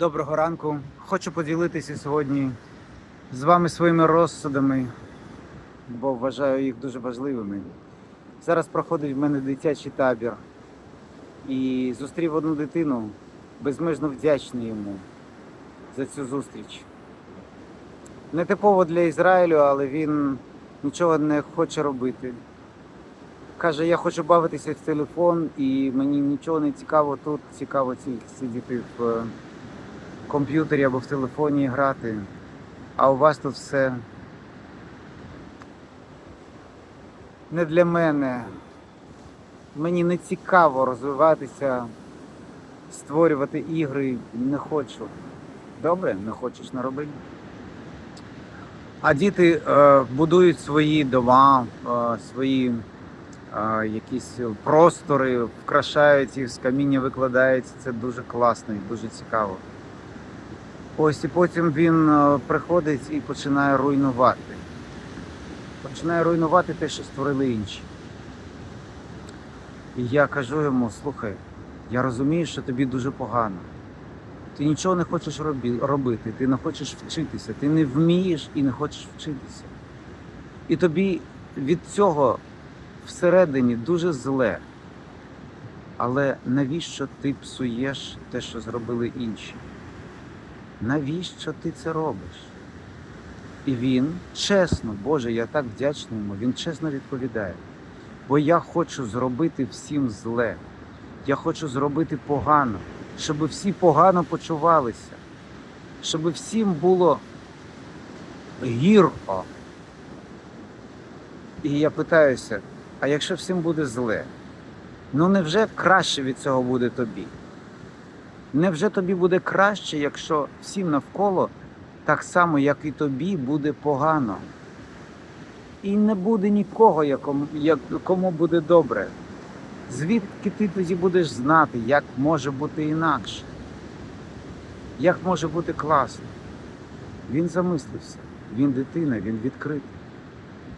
Доброго ранку. Хочу поділитися сьогодні з вами своїми розсудами, бо вважаю їх дуже важливими. Зараз проходить в мене дитячий табір і зустрів одну дитину, безмежно вдячний йому за цю зустріч. Нетипово для Ізраїлю, але він нічого не хоче робити. Каже, я хочу бавитися в телефон, і мені нічого не цікаво тут, цікаво сидіти в комп'ютері або в телефоні грати. А у вас тут все не для мене. Мені не цікаво розвиватися, створювати ігри. Не хочу. Добре, не хочеш не роби. А діти е, будують свої дома, е, свої е, якісь простори, вкрашають їх з каміння, викладаються. Це дуже класно і дуже цікаво. Ось і потім він е, приходить і починає руйнувати. Починає руйнувати те, що створили інші. І я кажу йому: слухай, я розумію, що тобі дуже погано. Ти нічого не хочеш робити, ти не хочеш вчитися, ти не вмієш і не хочеш вчитися. І тобі від цього всередині дуже зле. Але навіщо ти псуєш те, що зробили інші? Навіщо ти це робиш? І він чесно, Боже, я так вдячний йому, він чесно відповідає. Бо я хочу зробити всім зле. Я хочу зробити погано, щоб всі погано почувалися, щоб всім було гірко. І я питаюся, а якщо всім буде зле, ну невже краще від цього буде тобі? Невже тобі буде краще, якщо всім навколо так само, як і тобі, буде погано? І не буде нікого, якому, як, кому буде добре. Звідки ти тоді будеш знати, як може бути інакше? Як може бути класно? Він замислився, він дитина, він відкритий,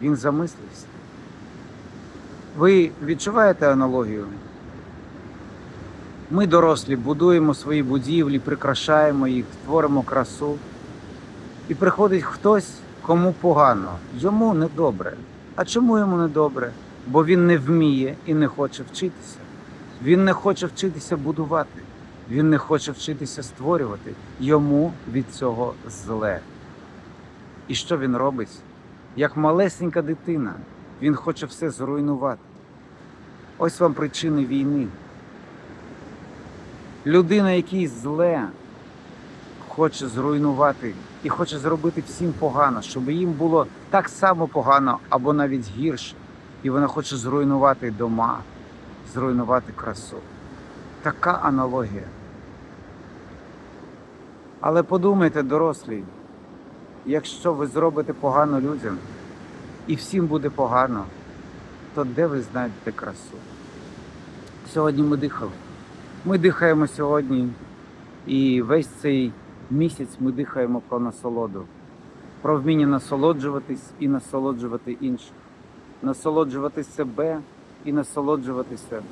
він замислився. Ви відчуваєте аналогію? Ми, дорослі, будуємо свої будівлі, прикрашаємо їх, творимо красу. І приходить хтось, кому погано, йому недобре. А чому йому недобре? Бо він не вміє і не хоче вчитися. Він не хоче вчитися будувати, він не хоче вчитися створювати. Йому від цього зле. І що він робить? Як малесенька дитина, він хоче все зруйнувати. Ось вам причини війни. Людина, якій зле, хоче зруйнувати і хоче зробити всім погано, щоб їм було так само погано або навіть гірше. І вона хоче зруйнувати дома, зруйнувати красу. Така аналогія. Але подумайте, дорослі, якщо ви зробите погано людям і всім буде погано, то де ви знайдете красу? Сьогодні ми дихали. Ми дихаємо сьогодні, і весь цей місяць ми дихаємо про насолоду, про вміння насолоджуватись і насолоджувати інших, насолоджувати себе і насолоджуватися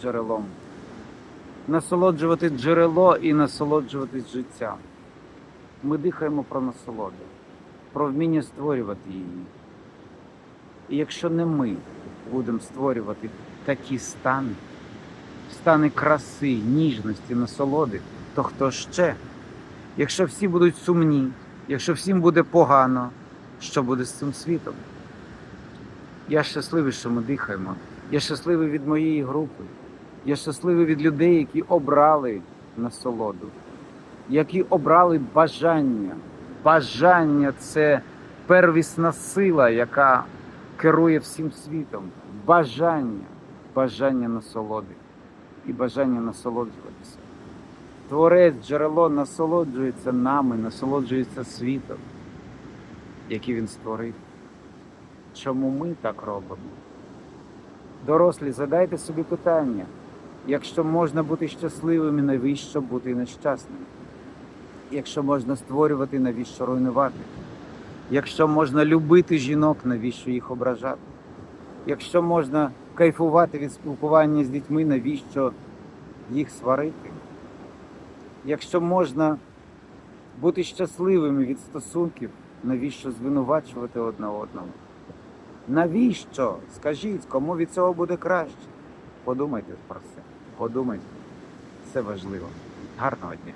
джерелом, насолоджувати джерело і насолоджуватись життям. Ми дихаємо про насолоду, про вміння створювати її. І якщо не ми будемо створювати такі стани, стани краси, ніжності, насолоди, то хто ще? Якщо всі будуть сумні, якщо всім буде погано, що буде з цим світом? Я щасливий, що ми дихаємо. Я щасливий від моєї групи. Я щасливий від людей, які обрали насолоду, які обрали бажання. Бажання це первісна сила, яка керує всім світом. Бажання, бажання насолоди і бажання насолоджуватися. Творець, джерело насолоджується нами, насолоджується світом, який він створив. Чому ми так робимо? Дорослі, задайте собі питання, якщо можна бути щасливими, навіщо бути нещасним? Якщо можна створювати, навіщо руйнувати? Якщо можна любити жінок, навіщо їх ображати? Якщо можна кайфувати від спілкування з дітьми, навіщо їх сварити? Якщо можна бути щасливими від стосунків, навіщо звинувачувати одне одного? Навіщо? Скажіть, кому від цього буде краще? Подумайте про це. Подумайте. Це важливо. Гарного дня.